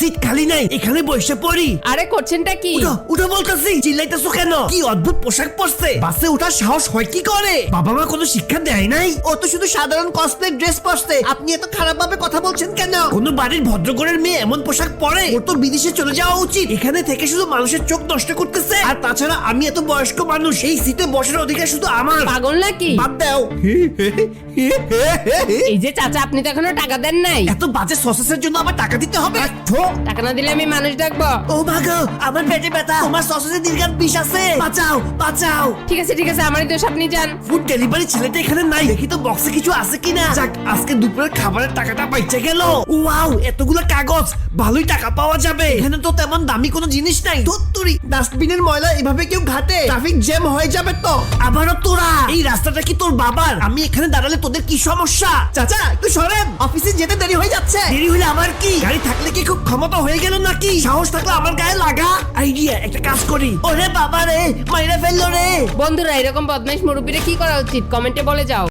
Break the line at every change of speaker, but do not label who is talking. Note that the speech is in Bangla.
সিট খালি নাই এখানে বসে পড়ি।
আরে করছেনটা কি?
উঠো উঠো বলতেছি চিল্লাইতেছো কেন? কি অদ্ভুত পোশাক পরছে। বাসে ওঠার সাহস হয় কি করে? বাবা মা কোনো শিক্ষা দেয় নাই?
ও তো শুধু সাধারণ ড্রেস পরছে। আপনি এত খারাপ ভাবে কথা বলছেন কেন?
কোনো বাড়ির মেয়ে এমন পোশাক পরে? ওর তো বিদেশে চলে যাওয়া উচিত। এখানে থেকে শুধু মানুষের চোখ নষ্ট করতেছে। আর তাছাড়া আমি এত বয়স্ক মানুষ এই সিটে বসার অধিকার শুধু আমার।
পাগল নাকি?
বাদ দাও।
এই যে চাচা আপনি তো এখনও টাকা দেন নাই।
এত বাজে সসেসের জন্য আবার টাকা দিতে হবে।
টাকা না দিলে আমি মানুষ ডাকবো।
ও আমার পেটে ব্যথা। তোমার দীর্ঘাত বিষ আছে। বাঁচাও বাঁচাও।
ঠিক আছে ঠিক আছে আমারই দোষ আপনি যান।
ফুড ডেলিভারি ছেলেটা এখানে নাই। দেখি তো বক্সে কিছু আছে কিনা। যাক আজকে দুপুরের খাবারের টাকাটা বাইচে গেল। ওয়াও এতগুলো কাগজ। ভালোই টাকা পাওয়া যাবে। এখানে তো তেমন দামি কোনো জিনিস নাই।
ধুত্তুরি ডাস্টবিনের ময়লা এভাবে কেউ ঘাটে। ট্রাফিক জ্যাম হয়ে যাবে তো।
আবারও তোরা। এই রাস্তাটা কি তোর বাবার? আমি এখানে দাঁড়ালে তোদের কি সমস্যা?
চাচা একটু সরেন। অফিসে যেতে দেরি যাচ্ছে
দেরি হলে আমার কি? গাড়ি থাকলে কি খুব ক্ষমতা হয়ে গেল নাকি? সাহস থাকলে আমার গায়ে লাগা? আইডিয়া একটা কাজ করি। ওরে বাবা রে মাইরা ফেলল রে।
বন্ধুরা এরকম বদমাইশ মুরব্বীরা কি করা উচিত? কমেন্টে বলে যাও।